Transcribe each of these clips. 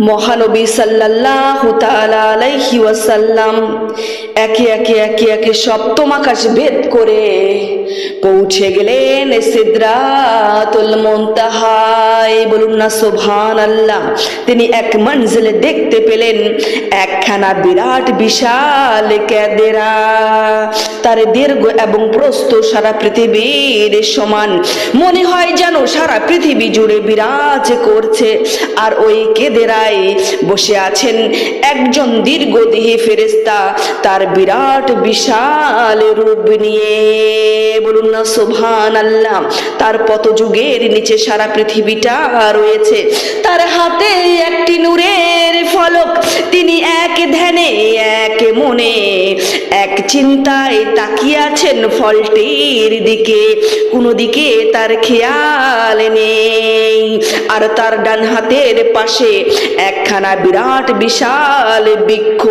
মহানবী তাআলা আলাইহি ওয়াসাল্লাম একে একে একে একে সপ্তম আকাশ ভেদ করে পৌঁছে গেলেন সিদরাতুল মুনতাহায় বলুন না, সুবহানাল্লাহ। তিনি এক মঞ্জিলে দেখতে পেলেন একখানা বিরাট বিশাল ক্যাদেরা। তার দীর্ঘ এবং প্রস্থ সারা পৃথিবীর সমান। মনে হয় যেন সারা পৃথিবী জুড়ে বিরাজ করছে। আর ওই কেদেরায় বসে আছেন একজন দীর্ঘদেহী ফেরেস্তা তার বিরাট বিশাল রূপ নিয়ে। বলুন না সোভান আল্লাহ তার পত যুগের নিচে সারা পৃথিবীটা রয়েছে। তার হাতে একটি নূরের ফলক, তিনি এক ধ্যানে, এক মনে চিন্তায় তাকিয়ে আছেন ফলটির দিকে, কোনো দিকে তার খেয়াল নেই। আর তার ডান হাতের পাশে একখানা বিরাট বিশাল বৃক্ষ,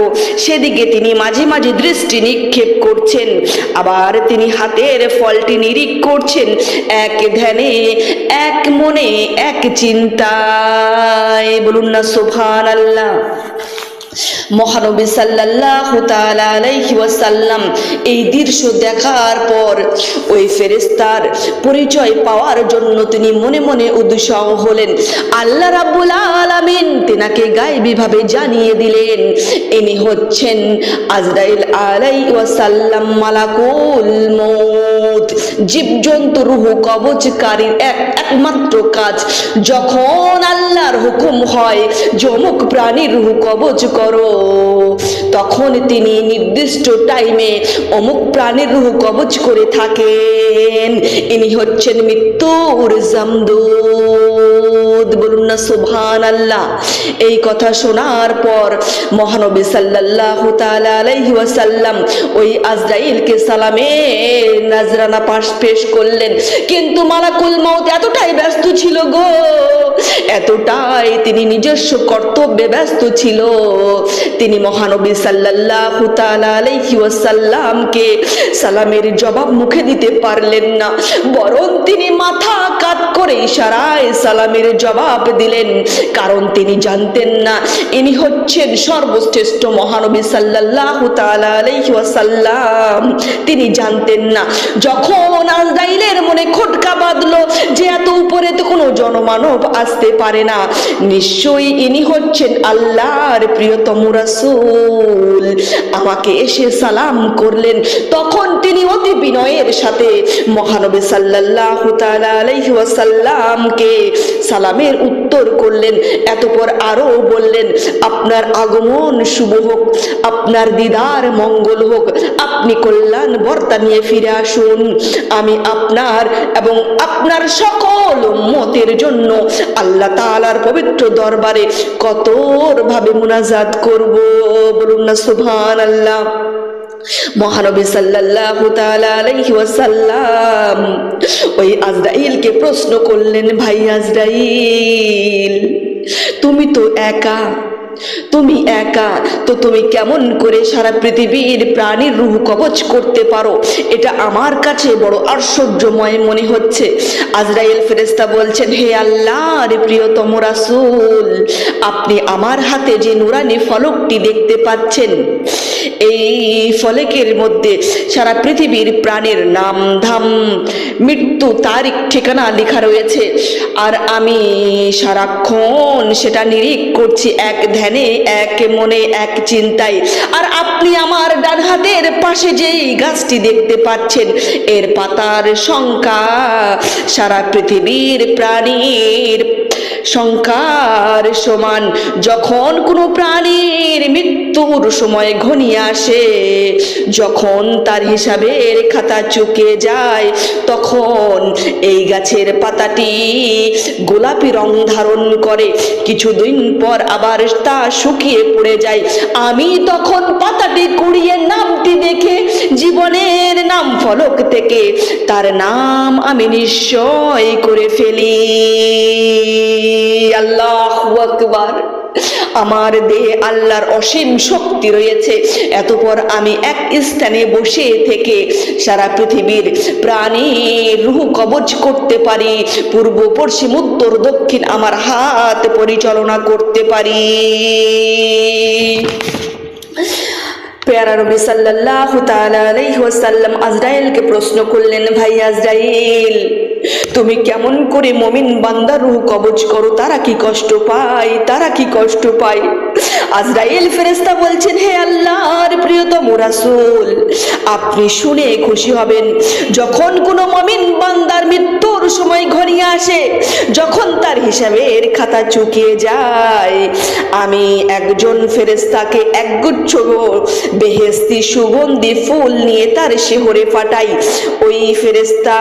সেদিকে তিনি মাঝে মাঝে দৃষ্টি নিক্ষেপ করছেন। আবার তিনি হাতের ফলটি নিরীক করছেন, এক ধ্যানে, এক মনে, এক চিন্তায়। বলুন না সোফান আল্লাহ মহানবী সাল্লাহ আলাইহি ওয়াসাল্লাম এই দৃশ্য দেখার পর ওই ফেরেস্তার পরিচয় পাওয়ার জন্য তিনি মনে মনে উদ্দেশ্য হলেন। আল্লাহ রাব্বুল আলামিন তিনাকে গায়েবী ভাবে জানিয়ে দিলেন, ইনি হচ্ছেন আজরাইল আলাইহি ওয়াসাল্লাম মালাকুল মউত। জীবজন্তু, রূহ কবচকারীর এক, একমাত্র কাজ। যখন আল্লাহর হুকুম হয় যমুক প্রাণীর রূহ, কবচ করো, তখন তিনি নির্দিষ্ট টাইমে অমুক প্রাণীর রূহ, কবচ করে থাকেন ইনি হচ্ছেন মৃত্যুর জামদুদ বলুন না সুবহান আল্লাহ এই কথা শোনার পর মহানবী তাআলা আলাইহি ওয়াসাল্লাম ওই আজরাইলকে সালামে নাজরানা পাশ পেশ করলেন। কিন্তু মালাকুল মউত এতটাই ব্যস্ত ছিল গো এতটাই তিনি নিজস্ব কর্তব্যে ব্যস্ত ছিল। তিনি মহানবী সাল্লাল্লাহু তাআলা আলাইহি ওয়াসাল্লামকে সালামের জবাব মুখে দিতে পারলেন না, বরং তিনি মাথা কাত করে ইশারায় সালামের জবাব দিলেন। কারণ তিনি জানতেন না, ইনি হচ্ছেন সর্বশ্রেষ্ঠ মহানবী সাল্লাল্লাহু তাআলা আলাইহি ওয়াসাল্লাম। তিনি জানতেন না, যখন আজরাইলের মনে খটকা বাঁধলো যে এত উপরে তো কোনো জনমানব আসতে পারে না। নিশ্চয়ই ইনি হচ্ছেন আল্লাহর প্রিয়তম রাসূল। আমাকে এসে সালাম করলেন। তখন তিনি অতি বিনয়ের সাথে মহানবী সাল্লাল্লাহু তাআলা আলাইহি ওয়াসাল্লামকে সালামের উত্তর করলেন। এতপর আরও বললেন, আপনার আগমন শুভ হোক, আপনার দিদার মঙ্গল হোক। আপনি কল্যাণ বর্তা নিয়ে ফিরে আসুন। আমি আপনার এবং আপনার সকল মতের জন্য আল্লাহ তাআলার পবিত্র দরবারে কতর ভাবে মুনাজাত করব। বলুন না সুভান আল্লাহ মহানবী সাল্লাল্লাহু তাআলা আলাইহি ওয়াসাল্লাম প্রশ্ন করলেন, ভাই আজরাইল, তুমি তো একা তুমি একা, তো তুমি কেমন করে সারা পৃথিবীর প্রাণীর রূহ কবচ করতে পারো? এটা আমার কাছে বড় আশ্চর্যময় মনে হচ্ছে। আজরাইল ফেরেস্তা বলছেন, হে আল্লাহ রে প্রিয়তম রাসুল, আপনি আমার হাতে যে নুরানি ফলকটি দেখতে পাচ্ছেন এই ফলকের মধ্যে সারা পৃথিবীর প্রাণের নাম ধাম। মৃত্যু তারিখ ঠিকানা লেখা রয়েছে। আর আমি সারাক্ষণ সেটা নিরীক করছি এক ধ্যানে, এক মনে, এক চিন্তায়। আর আপনি আমার ডান হাতের পাশে যেই গাছটি দেখতে পাচ্ছেন, এর পাতার সংখ্যা সারা পৃথিবীর প্রাণীর সংখ্যার সমান। যখন কোনো প্রাণীর মৃত্যুর সময় ঘনিয়ে আসে, যখন তার হিসাবের খাতা চুকে যায়, তখন এই গাছের পাতাটি গোলাপি রং ধারণ করে। কিছুদিন পর আবার তা শুকিয়ে পড়ে যায়। আমি তখন পাতাটি কুড়িয়ে নামটি দেখে জীবনের নাম ফলক থেকে তার নাম আমি নিশ্চয় করে ফেলি। আল্লাহ আকবার। আমার দেহে আল্লাহর অসীম শক্তি রয়েছে। এতপর আমি এক স্থানে বসে থেকে সারা পৃথিবীর প্রাণীর রুহ কবজ করতে পারি, পূর্ব, পশ্চিম, উত্তর, দক্ষিণ আমার হাত পরিচালনা করতে পারি। পেয়ারা নবী সাল্লাল্লাহু তাআলা আলাইহি আজরাইলকে প্রশ্ন করলেন, ভাই আজরাইল তুমি কেমন করে মমিন বান্দার রুহ কবজ করো, তারা কি কষ্ট পায়? তারা কি কষ্ট পায়? আজরাইল ফেরেশতা বলছেন, হে আল্লাহর প্রিয়তম রাসূল, আপনি শুনে খুশি হবেন। যখন কোনো মমিন বান্দার মৃত্যুর সময় ঘনিয়ে আসে, যখন তার হিসাবের খাতা চুকিয়ে যায়, আমি একজন ফেরেস্তাকে একগুচ্ছ বেহেস্তি সুগন্ধি ফুল নিয়ে তার শেহরে ফাটাই। ওই ফেরেস্তা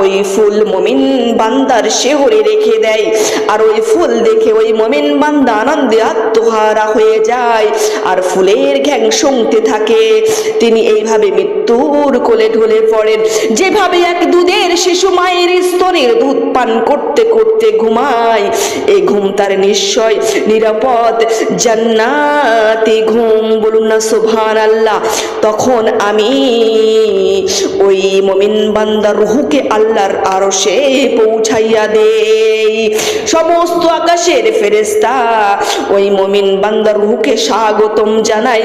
ওই ফুল মমিন বান্দার শেহরে রেখে দেয়। আর ওই ফুল দেখে ওই মমিন বান্দা আনন্দে আত্মহারা হয়ে যায়। আর ফুলের ঘ্যাং শুনতে থাকে। তিনি এইভাবে মৃত্যুর কোলে ঢলে পড়েন। যেভাবে এক দুধের শিশু মায়ের স্তনের দুধ পান করতে করতে ঘুমায়। এই ঘুম তার নিশ্চয় নিরাপদ। জান্নাতি ঘুম, বলুন না সুবহান আল্লাহ তখন আমি ওই মমিন বান্দার রুহুকে আল্লাহর আরশে পৌঁছাইয়া দেই। সমস্ত আকাশের ফেরেস্তা ওই মমিন বান্দার রুহুকে স্বাগতম জানাই।